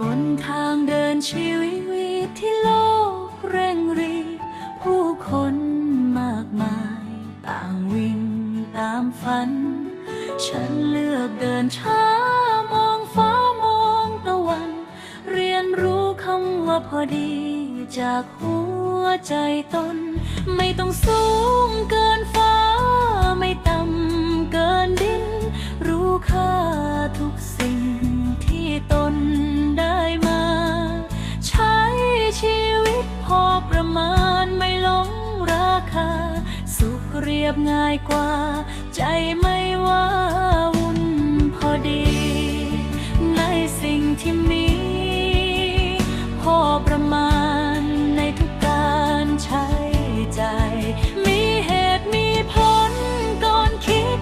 บนทางเดินชีวิตที่โลกเร่งรีผู้คนมากมายต่างวิ่งตามฝัน ฉันเลือกเดินช้ามองฟ้ามองตะวัน เรียนรู้คำว่าพอดี จากหัวใจตน ไม่ต้องสูงเกินฟ้า ไม่ต่ำเกินดิน รู้ค่าทุกสิ่ง เรียบง่ายกว่า ใจไม่ว่าวุ่นพอดี ในสิ่งที่มี พอประมาณในทุกการใช้ใจ มีเหตุมีผลก่อนคิด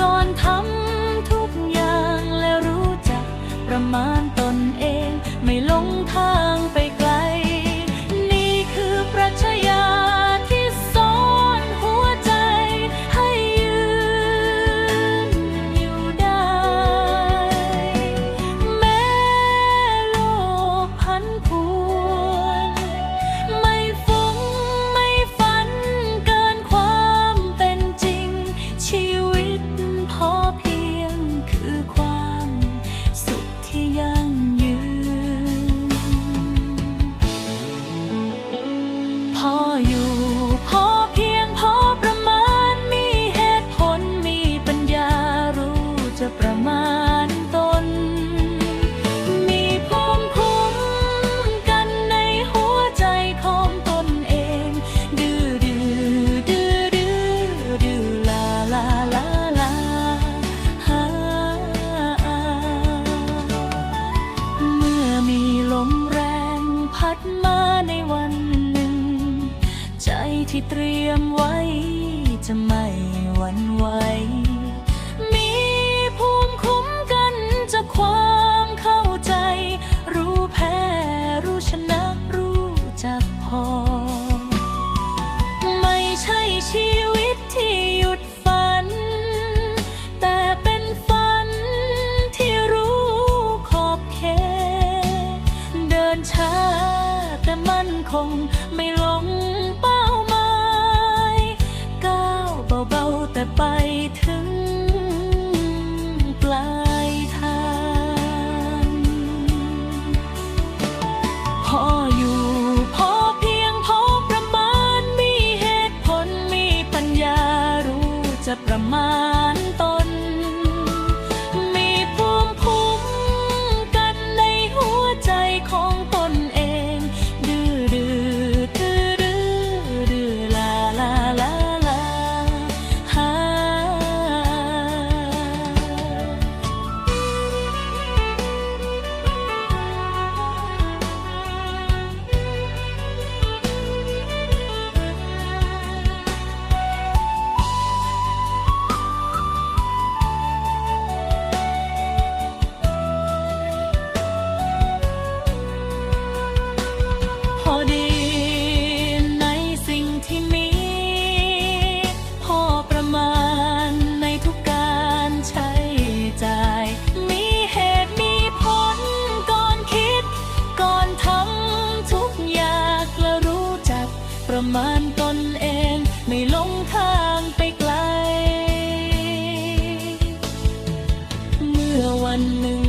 ก่อนทำทุกอย่างและรู้จักประมาณตนเองไม่หลงทางไปไกล ที่เตรียมไว้จะไม่หวั่นไหว มีภูมิคุ้มกันจากความเข้าใจ รู้แพ้รู้ชนะรู้จักพอ ไม่ใช่ชีวิตที่หยุดฝัน แต่เป็นฝันที่รู้ขอบเขตเดินช้าแต่มั่นคงไม่หลง แต่ไปถึง มานตนเอง ไม่ลงทางไปไกล เมื่อวันหนึ่ง